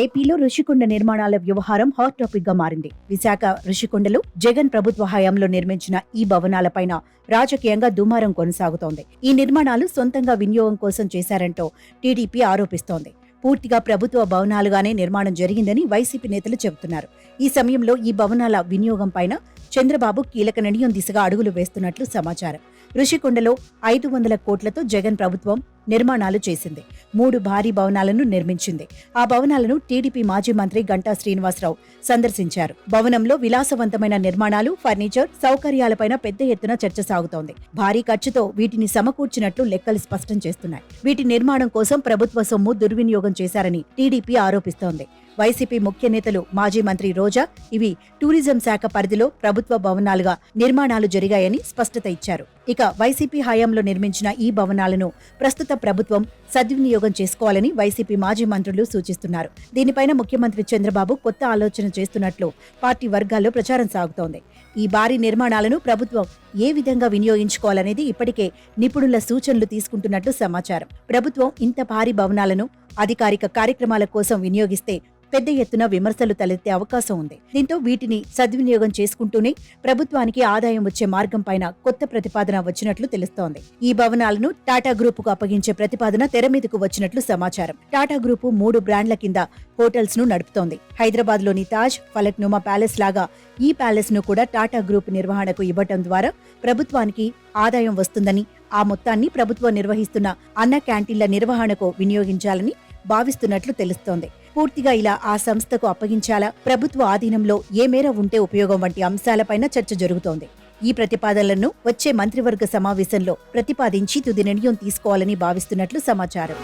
ఏపీలో ఋషికొండ నిర్మాణాల వ్యవహారం హాట్ టాపిక్గా మారింది. విశాఖ ఋషికొండలో జగన్ ప్రభుత్వ హయాంలో నిర్మించిన ఈ భవనాలపైన రాజకీయంగా దుమారం కొనసాగుతోంది. ఈ నిర్మాణాలు సొంతంగా వినియోగం కోసం చేశారంటూ టీడీపీ ఆరోపిస్తోంది. పూర్తిగా ప్రభుత్వ భవనాలుగానే నిర్మాణం జరిగిందని వైసీపీ నేతలు చెబుతున్నారు. ఈ సమయంలో ఈ భవనాల వినియోగం పైన చంద్రబాబు కీలక నిర్ణయం దిశగా అడుగులు వేస్తున్నట్లు సమాచారం. ఋషికొండలో ఐదు వందల కోట్లతో జగన్ ప్రభుత్వం నిర్మాణాలు చేసింది. మూడు భారీ భవనాలను నిర్మించింది. ఆ భవనాలను టీడీపీ మాజీ మంత్రి గంటా శ్రీనివాసరావు సందర్శించారు. భవనంలో విలాసవంతమైన నిర్మాణాలు ఫర్నిచర్ సౌకర్యాలపైన పెద్ద ఎత్తున చర్చ సాగుతోంది. భారీ ఖర్చుతో వీటిని సమకూర్చినట్లు లెక్కలు స్పష్టం చేస్తున్నాయి. వీటి నిర్మాణం కోసం ప్రభుత్వ సొమ్ము దుర్వినియోగం చేశారని టీడీపీ ఆరోపిస్తోంది. వైసీపీ ముఖ్య నేతలు మాజీ మంత్రి రోజా ఇవి టూరిజం శాఖ పరిధిలో ప్రభుత్వ భవనాలుగా నిర్మాణాలు జరిగాయని స్పష్టత ఇచ్చారు. ఇక వైసీపీ హయాంలో నిర్మించిన ఈ భవనాలను ప్రస్తుత ప్రభుత్వం సద్వినియోగం చేసుకోవాలని వైసీపీ మాజీ మంత్రులు సూచిస్తున్నారు. దీనిపైన ముఖ్యమంత్రి చంద్రబాబు కొత్త ఆలోచన చేస్తున్నట్లు పార్టీ వర్గాల్లో ప్రచారం సాగుతోంది. ఈ భారీ నిర్మాణాలను ప్రభుత్వం ఏ విధంగా వినియోగించుకోవాలనేది ఇప్పటికే నిపుణుల సూచనలు తీసుకుంటున్నట్లు సమాచారం. ప్రభుత్వం ఇంత భారీ భవనాలను అధికారిక కార్యక్రమాల కోసం వినియోగిస్తే పెద్ద ఎత్తున విమర్శలు తలెత్తే అవకాశం ఉంది. దీంతో వీటిని సద్వినియోగం చేసుకుంటూనే ప్రభుత్వానికి ఆదాయం వచ్చే మార్గం పైన కొత్త ప్రతిపాదన వచ్చినట్లు తెలుస్తోంది. ఈ భవనాలను టాటా గ్రూప్కు అప్పగించే ప్రతిపాదన తెర మీదకు వచ్చినట్లు సమాచారం. టాటా గ్రూపు మూడు బ్రాండ్ల కింద హోటల్స్ను నడుపుతోంది. హైదరాబాద్లోని తాజ్ ఫలక్నుమా ప్యాలెస్ లాగా ఈ ప్యాలెస్ను కూడా టాటా గ్రూప్ నిర్వహణకు ఇవ్వటం ద్వారా ప్రభుత్వానికి ఆదాయం వస్తుందని ఆ మొత్తాన్ని ప్రభుత్వం నిర్వహిస్తున్న అన్న క్యాంటీన్ల నిర్వహణకు వినియోగించాలని భావిస్తున్నట్లు తెలుస్తోంది. పూర్తిగా ఇలా ఆ సంస్థకు అప్పగించాలా? ప్రభుత్వ ఆధీనంలో ఏ మేర ఉంటే ఉపయోగం వంటి అంశాలపైన చర్చ జరుగుతోంది. ఈ ప్రతిపాదనలను వచ్చే మంత్రివర్గ సమావేశంలో ప్రతిపాదించి తుది నిర్ణయం తీసుకోవాలని భావిస్తున్నట్లు సమాచారం.